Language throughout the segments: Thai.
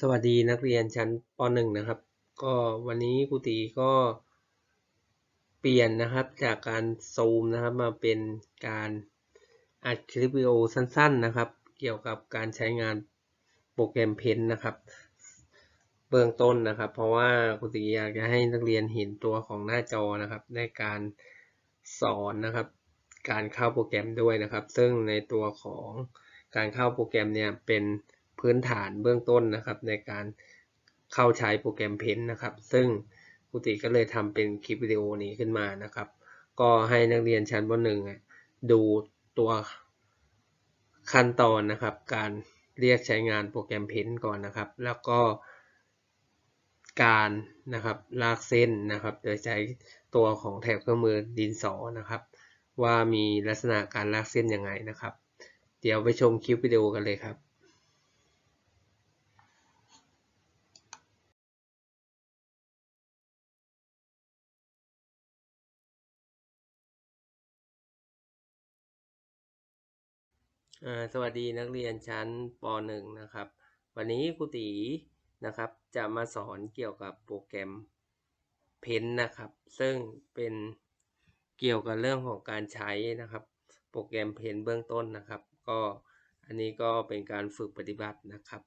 สวัสดีนักเรียนชั้นป .1 นะครับ ก็วันนี้ครูตีก็เปลี่ยนนะครับจากการซูมนะครับมาเป็นการอัดคลิปวิดีโอสั้น ๆนะครับ เกี่ยวกับการใช้งานโปรแกรมเพนนะครับ เบื้องต้นนะครับ เพราะว่าครูตีอยากจะให้นักเรียนเห็นตัวของหน้าจอนะครับในการสอนนะครับ การเข้าโปรแกรมด้วยนะครับ ซึ่งในตัวของการเข้าโปรแกรมเนี่ยเป็น พื้นฐานเบื้องต้นนะครับ ในการเข้าใช้โปรแกรมเพนนะครับ ซึ่งครูติก็เลยทำเป็นคลิปวิดีโอนี้ขึ้นมานะครับ ก็ให้นักเรียนชั้นป .1 ดูตัวขั้นตอนนะครับ การเรียกใช้งานโปรแกรมเพนก่อนนะครับ แล้วก็การนะครับลากเส้นนะครับ โดยใช้ตัวของแถบเครื่องมือดินสอนะครับ ว่ามีลักษณะการลากเส้นยังไงนะครับ เดี๋ยวไปชมคลิปวิดีโอกันเลยครับ สวัสดีนักเรียนชั้นป .1 นะครับ วันนี้ครูตีนะครับจะมาสอนเกี่ยวกับโปรแกรมเพนนะครับ ซึ่งเป็นเกี่ยวกับเรื่องของการใช้นะครับ โปรแกรมเพนเบื้องต้นนะครับ ก็อันนี้ก็เป็นการฝึกปฏิบัตินะครับ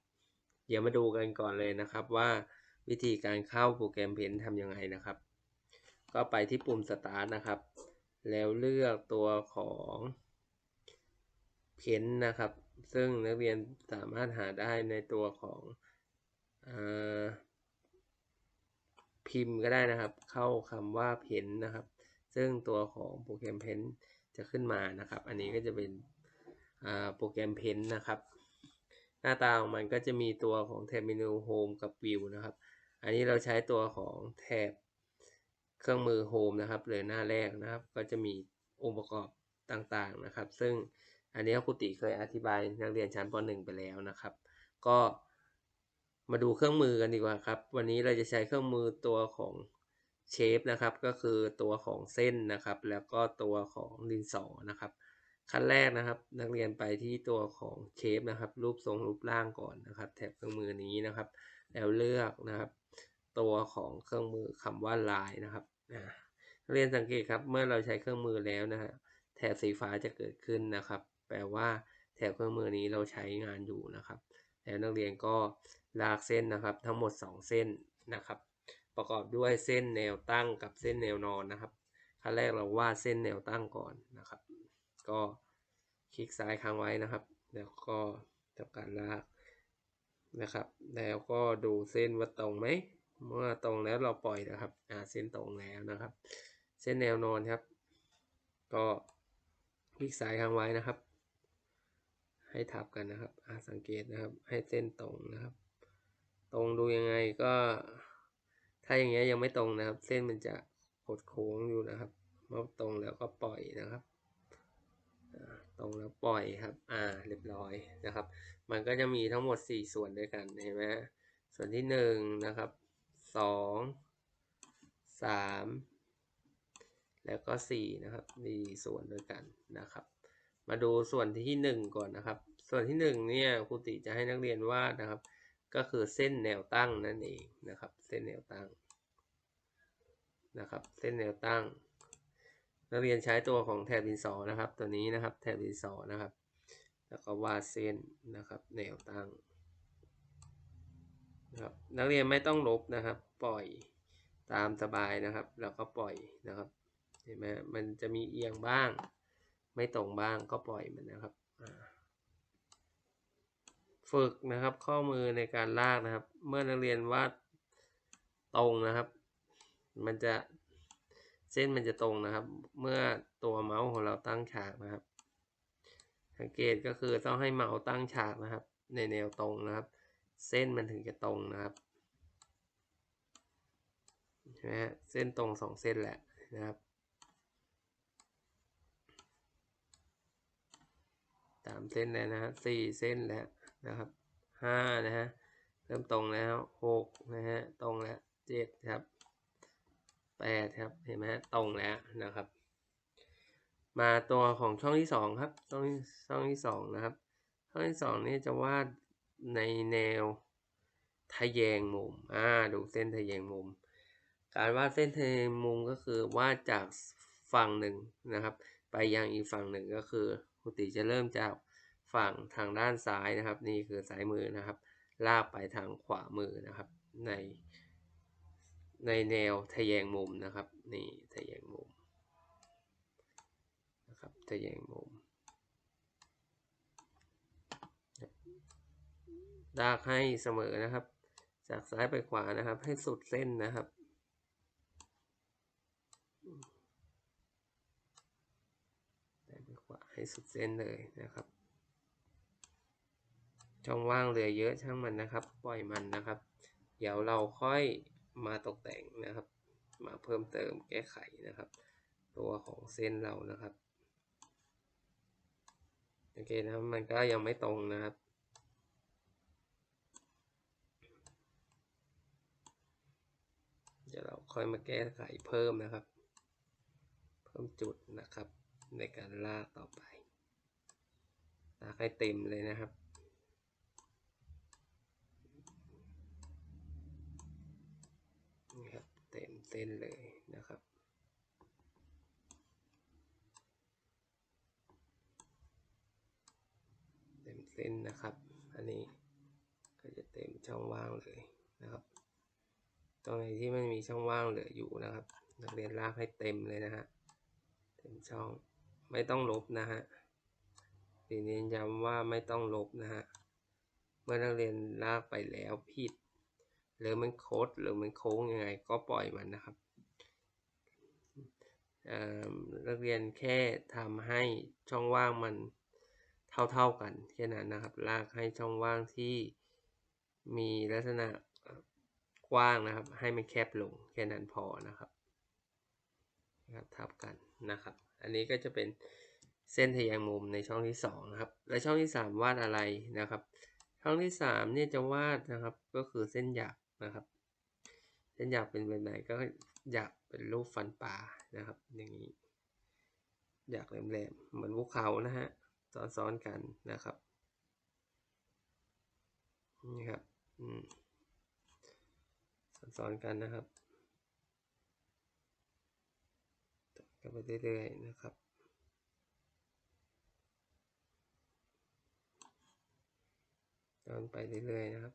เดี๋ยวมาดูกันก่อนเลยนะครับว่าวิธีการเข้าโปรแกรมเพนทำยังไงนะครับ ก็ไปที่ปุ่ม Start นะครับ แล้วเลือกตัวของ เพ้นนะครับ ซึ่งนักเรียนสามารถหาได้ในตัวของอพิมพ์ก็ได้นะครับ เข้าคำว่าเพ้นนะครับ ซึ่งตัวของโปรแกรมเพ้นจะขึ้นมานะครับ อันนี้ก็จะเป็นโปรแกรมเพ้นนะครับ หน้าตาของมันก็จะมีตัวของแท็บเมนูโฮมกับวิวนะครับ อันนี้เราใช้ตัวของแท็บเครื่องมือโฮมนะครับหรือหน้าแรกนะครับ ก็จะมีองค์ประกอบต่างๆนะครับ ซึ่ง อันนี้ครูติเคยอธิบายนักเรียนชั้นป .1 ไปแล้วนะครับ ก็มาดูเครื่องมือกันดีกว่าครับ วันนี้เราจะใช้เครื่องมือตัวของเชฟนะครับ ก็คือตัวของเส้นนะครับ แล้วก็ตัวของดินสอนะครับ ขั้นแรกนะครับ นักเรียนไปที่ตัวของเชฟนะครับ รูปทรงรูปร่างก่อนนะครับ แถบเครื่องมือนี้นะครับ แล้วเลือกนะครับ ตัวของเครื่องมือคำว่าลายนะครับนักเรียนสังเกตครับ เมื่อเราใช้เครื่องมือแล้วนะฮะแถบสีฟ้าจะเกิดขึ้นนะครับ แปลว่าแถบเครื่องมือนี้เราใช้งานอยู่นะครับ แล้วนักเรียนก็ลากเส้นนะครับ ทั้งหมด 2 เส้นนะครับ ประกอบด้วยเส้นแนวตั้งกับเส้นแนวนอนนะครับขั้นแรกเราวาดเส้นแนวตั้งก่อนนะครับ ก็คลิกซ้ายค้างไว้นะครับ แล้วก็ทำการลากนะครับ แล้วก็ดูเส้นว่าตรงไหมเมื่อตรงแล้วเราปล่อยนะครับอ่าเส้นตรงแล้วนะครับ เส้นแนวนอนครับ ก็คลิกซ้ายค้างไว้นะครับ ให้ทับกันนะครับสังเกตนะครับ ให้เส้นตรงนะครับ ตรงดูยังไงก็ ถ้าอย่างเงี้ยยังไม่ตรงนะครับ เส้นมันจะหดโค้งอยู่นะครับเมื่อตรงแล้วก็ปล่อยนะครับตรงแล้วปล่อยครับ อ่า เรียบร้อยนะครับ มันก็จะมีทั้งหมด 4 ส่วนด้วยกัน เห็นไหมส่วนที่ 1 นะครับ 2 3 แล้วก็ 4 นะครับ มีส่วนด้วยกันนะครับ มาดูส่วนที่ 1 ก่อนนะครับ ส่วนที่1เนี่ยครูติจะให้นักเรียนวาดนะครับ ก็คือเส้นแนวตั้งนั่นเองนะครับ เส้นแนวตั้งนะครับ เส้นแนวตั้ง นักเรียนใช้ตัวของแถบดินสอนะครับ ตัวนี้นะครับ แถบดินสอนะครับ แล้วก็วาดเส้นนะครับ แนวตั้งนะครับนักเรียนไม่ต้องลบนะครับ ปล่อยตามสบายนะครับ แล้วก็ปล่อยนะครับ เห็นไหมมันจะมีเอียงบ้าง ไม่ตรงบ้างก็ปล่อยมันนะครับ ฝึกนะครับข้อมือในการลากนะครับ เมื่อนักเรียนวาดตรงนะครับ มันจะเส้นมันจะตรงนะครับ เมื่อตัวเมาส์ของเราตั้งฉากนะครับ สังเกตก็คือต้องให้เมาส์ตั้งฉากนะครับ ในแนวตรงนะครับ เส้นมันถึงจะตรงนะครับใช่ไหมเส้นตรงสองเส้นแหละนะครับ สามเส้นแล้วนะฮะสี่เส้นแล้วนะครับห้านะฮะเริ่มตรงแล้วหกนะฮะตรงแล้วเจ็ดครับแปดครับเห็นไหมตรงแล้วนะครับ มาตัวของช่องที่สองครับช่องช่องที่สองนะครับช่องที่สองนี่จะวาดในแนวทะแยงมุมอ่าดูเส้นทะแยงมุม การวาดเส้นทะแยงมุมก็คือวาดจากฝั่งหนึ่งนะครับ ไปยังอีกฝั่งหนึ่งก็คือ ครูติจะเริ่มจากฝั่งทางด้านซ้ายนะครับ นี่คือซ้ายมือนะครับ ลากไปทางขวามือนะครับ ใน ในแนวทะแยงมุมนะครับ นี่ทะแยงมุมนะครับทะแยงมุมลากให้เสมอนะครับ จากซ้ายไปขวานะครับ ให้สุดเส้นนะครับซ้ายไปขวา ให้สุดเส้นเลยนะครับ ช่องว่างเหลือเยอะช่างมันนะครับ ปล่อยมันนะครับ เดี๋ยวเราค่อยมาตกแต่งนะครับ มาเพิ่มเติมแก้ไขนะครับ ตัวของเส้นเรานะครับโอเคนะมันก็ยังไม่ตรงนะครับ เดี๋ยวเราค่อยมาแก้ไขเพิ่มนะครับ เพิ่มจุดนะครับ ในการลากต่อไป ลากให้เต็มเลยนะครับ นี่ครับ เต็มเส้นเลยนะครับเต็มเส้นนะครับ อันนี้ก็จะเต็มช่องว่างเลยนะครับ ตรงไหนที่มันมีช่องว่างเหลืออยู่นะครับ นักเรียนลากให้เต็มเลยนะฮะ เต็มช่อง ไม่ต้องลบนะฮะทีนี้ย้ำว่าไม่ต้องลบนะฮะ เมื่อนักเรียนลากไปแล้วผิด หรือมันโคดหรือมันโค้งยังไงก็ปล่อยมันนะครับนักเรียนแค่ทำให้ช่องว่างมันเท่าๆกันแค่นั้นนะครับ ลากให้ช่องว่างที่มีลักษณะกว้างนะครับ ให้มันแคบลงแค่นั้นพอนะครับนะครับทับกันนะครับ อันนี้ก็จะเป็นเส้นทะแยงมุมในช่องที่สองนะครับ และช่องที่สามวาดอะไรนะครับ ช่องที่สามเนี่ยจะวาดนะครับ ก็คือเส้นหยักนะครับ เส้นหยักเป็นแบบไหนก็หยักเป็นรูปฟันปลานะครับ อย่างนี้หยักแหลมๆเหมือนภูเขานะฮะซ้อนๆกันนะครับนี่ครับซ้อนๆกันนะครับ กันไปเรื่อยๆนะครับซ้อนไปเรื่อยๆนะครับ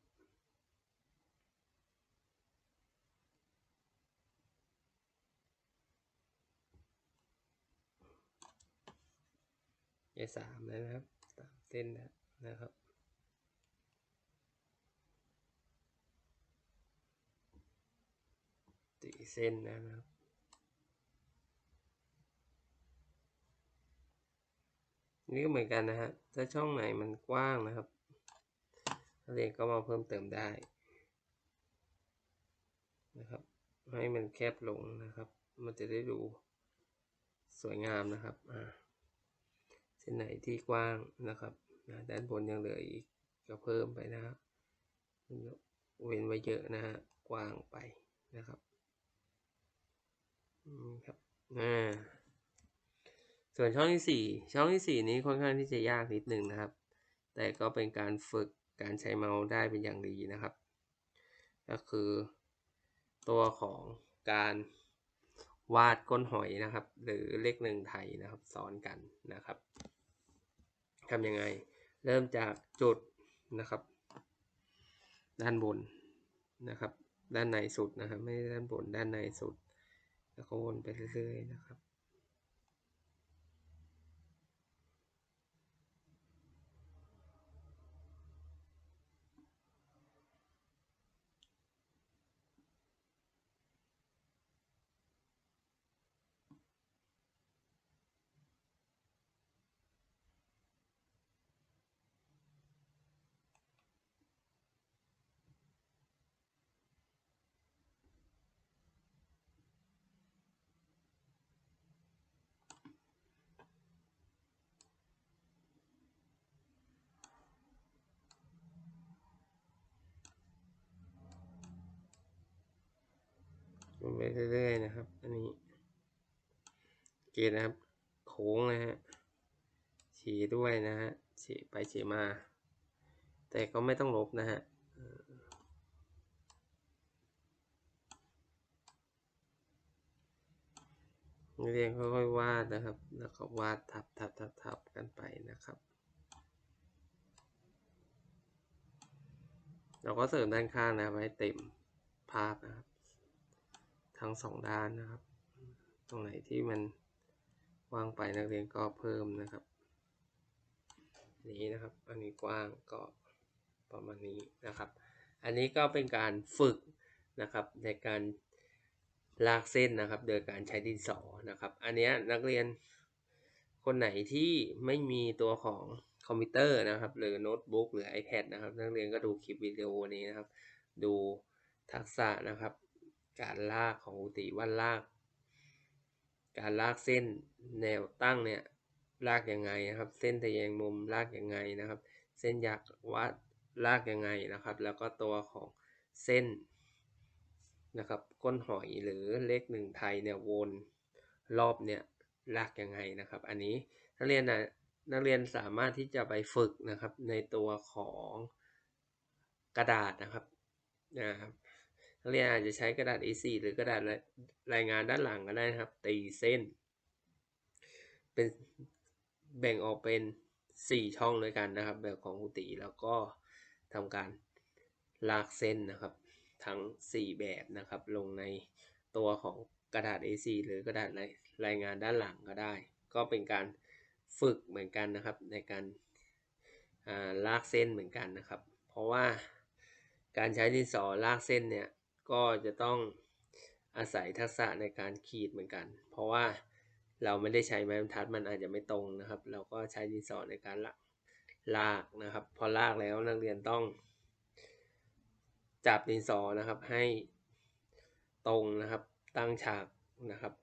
เอสามแล้วนะครับสามเส้นนะครับสี่เส้นนะครับ นี่ก็เหมือนกันนะฮะ ถ้าช่องไหนมันกว้างนะครับนักเรียนก็มาเพิ่มเติมได้นะครับ ให้มันแคบลงนะครับ มันจะได้ดูสวยงามนะครับอ่าเส้นไหนที่กว้างนะครับด้านบนยังเหลืออีกก็เพิ่มไปนะครับเว้นไว้เยอะนะฮะกว้างไปนะครับครับอ่า ส่วนช่องที่สี่ช่องที่สี่นี้ค่อนข้างที่จะยากนิดนึงนะครับ แต่ก็เป็นการฝึกการใช้เมาส์ได้เป็นอย่างดีนะครับ ก็คือตัวของการวาดก้นหอยนะครับ หรือเลขหนึ่งไทยนะครับซ้อนกันนะครับทำยังไง เริ่มจากจุดนะครับ ด้านบนนะครับ ด้านในสุดนะครับ ไม่ด้านบนด้านในสุด แล้วก็วนไปเรื่อยๆนะครับ ไปเรื่อยๆนะครับ อันนี้ เกณฑ์นะครับ โค้งนะฮะฉีด้วยนะฮะฉีไปฉีมา แต่ก็ไม่ต้องลบนะฮะเรียงค่อยๆวาดนะครับ แล้วก็วาดทับทับทับทับกันไปนะครับ เราก็เสริมด้านข้างนะไว้เต็มภาพนะครับ ทั้งสองด้านนะครับ ตรงไหนที่มันว่างไปนักเรียนก็เพิ่มนะครับ นี้นะครับ อันนี้กว้างก็ประมาณนี้นะครับ อันนี้ก็เป็นการฝึกนะครับในการลากเส้นนะครับ โดยการใช้ดินสอนะครับ อันนี้นักเรียนคนไหนที่ไม่มีตัวของคอมพิวเตอร์นะครับ หรือโน้ตบุ๊กหรือ iPad นะครับ นักเรียนก็ดูคลิปวิดีโอนี้นะครับ ดูทักษะนะครับ การลากของอุติว่าลาก การลากเส้นแนวตั้งเนี่ยลากยังไงนะครับ เส้นทะแยงมุมลากยังไงนะครับ เส้นยักวัดลากยังไงนะครับ แล้วก็ตัวของเส้นนะครับก้นหอยหรือเลขหนึ่งไทยเนี่ยวนรอบเนี่ยลากยังไงนะครับ อันนี้นักเรียนนะนักเรียนสามารถที่จะไปฝึกนะครับในตัวของกระดาษนะครับนะครับ นักเรียนอาจจะใช้กระดาษ A4 หรือกระดาษรายงานด้านหลังก็ได้นะครับ ตีเส้น เป็นแบ่งออกเป็น 4 ช่องด้วยกันนะครับ แบบของอุติแล้วก็ทำการลากเส้นนะครับ ทั้ง 4 แบบนะครับ ลงในตัวของกระดาษ A4 หรือกระดาษรายงานด้านหลังก็ได้ ก็เป็นการฝึกเหมือนกันนะครับ ในการลากเส้นเหมือนกันนะครับ เพราะว่าการใช้ดินสอลากเส้นเนี่ย ก็จะต้องอาศัยทักษะในการขีดเหมือนกัน เพราะว่าเราไม่ได้ใช้ไม้บรรทัดมันอาจจะไม่ตรงนะครับ เราก็ใช้ดินสอในการลากนะครับ พอลากแล้วนักเรียนต้อง จับดินสอนะครับให้ตรงนะครับตั้งฉากนะครับ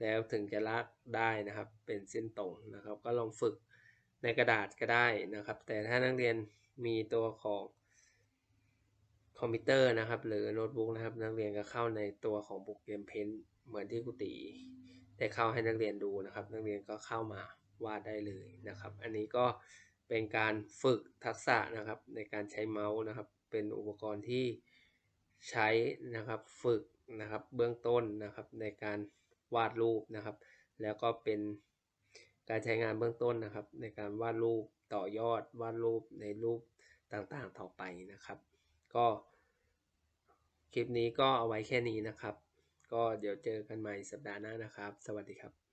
แล้วถึงจะลากได้นะครับ เป็นเส้นตรงนะครับ ก็ลองฝึกในกระดาษก็ได้นะครับ แต่ถ้านักเรียนมีตัวของ อมพิวเตอร์นะครับ หรือโน้ตบุ๊กนะครับ นักเรียนก็เข้าในตัวของโปรแกรมเพนเหมือนที่กุฏิได้เข้าให้นักเรียนดูนะครับ นักเรียนก็เข้ามาวาดได้เลยนะครับ อันนี้ก็เป็นการฝึกทักษะนะครับ ในการใช้เมาส์นะครับ เป็นอุปกรณ์ที่ใช้นะครับฝึกนะครับเบื้องต้นนะครับในการวาดรูปนะครับ แล้วก็เป็นการใช้งานเบื้องต้นนะครับ ในการวาดรูปต่อยอดวาดรูปในรูปต่างๆต่อไปนะครับ ก็ คลิปนี้ก็เอาไว้แค่นี้นะครับ ก็เดี๋ยวเจอกันใหม่สัปดาห์หน้านะครับ สวัสดีครับ